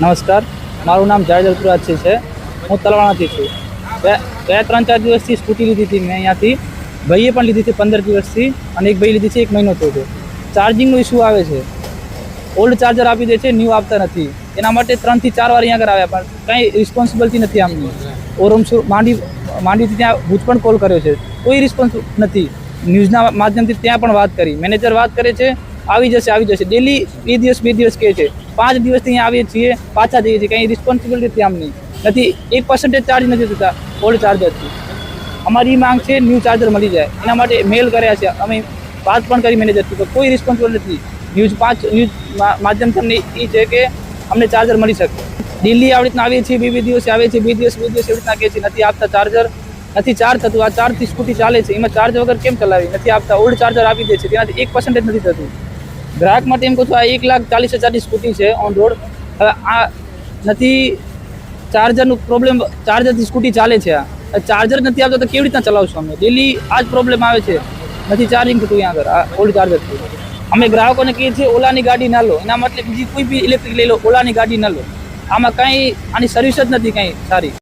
નમસ્કાર. મારું નામ જાડેજા ઋતુરાજ છે. હું તલવાણાથી છું. બે બે, ત્રણ, ચાર દિવસથી સ્કૂટી લીધી હતી મેં અહીંયાથી. ભાઈએ પણ લીધી હતી પંદર દિવસથી અને એક ભાઈ લીધી છે એક મહિનો થયો છે. ચાર્જિંગનો ઇસ્યુ આવે છે. ઓલ્ડ ચાર્જર આપી દે છે ન્યૂ આપતા નથી. એના માટે ત્રણથી ચાર વાર અહીંયા આગળ આવ્યા, પણ કંઈ રિસ્પોન્સિબિલિટી નથી આમની. ઓરમસુ માંડી, માંડીથી ત્યાં ભૂજ પણ કોલ કર્યો છે. કોઈ રિસ્પોન્સ નથી. ન્યૂઝના માધ્યમથી ત્યાં પણ વાત કરી. મેનેજર વાત કરે છે, આવી જશે આવી જશે. ડેલી બે દિવસ બે દિવસ કહે છે. પાંચ દિવસથી અહીંયા આવીએ છીએ, પાછા જઈએ છીએ. કંઈ રિસ્પોન્સિબિલિટી આમની નથી, એક પર્સન્ટેજ ચાર્જ નથી થતા ઓલ્ડ ચાર્જરથી અમારી માંગ છે ન્યૂ ચાર્જર મળી જાય. એના માટે મેલ કર્યા છે. અમે વાત પણ કરી મેનેજરથી તો કોઈ રિસ્પોન્સિબલ નથી. ન્યૂઝ પાંચ ન્યૂઝ માધ્યમ અમને એ છે કે અમને ચાર્જર મળી શકે. દિલ્હી આવી રીતના આવીએ છીએ બે બે દિવસે આવે છે બે દિવસ બે દિવસ એવી રીતના કહે છે નથી આપતા ચાર્જર નથી ચાર્જ થતું. આ ચાર્જથી સ્કૂટી ચાલે છે. એમાં ચાર્જ વગર કેમ ચલાવી? નથી આપતા. ઓલ્ડ ચાર્જર આપી દે છે. તેનાથી એક પર્સન્ટેજ નથી થતું. ગ્રાહક માટે એમ કહું છું, આ એક લાખ ચાલીસ હજારની સ્કૂટી છે ઓન રોડ હવે આ નથી, ચાર્જરનું પ્રોબ્લેમ ચાર્જરથી સ્કૂટી ચાલે છે આ. ચાર્જર નથી આવતો તો કેવી રીતના ચલાવશું અમે? ડેલી આ જ પ્રોબ્લેમ આવે છે. નથી ચાર્જિંગ થતું અહીંયા આગળ, આ ઓલ્ડ ચાર્જરથી અમે ગ્રાહકોને કહીએ છીએ, ઓલાની ગાડી ના લો. એના માટે બીજી કોઈ બી ઇલેક્ટ્રિક લઈ લો, ઓલાની ગાડી ના લો. આમાં કાંઈ, આની સર્વિસ જ નથી કાંઈ સારી.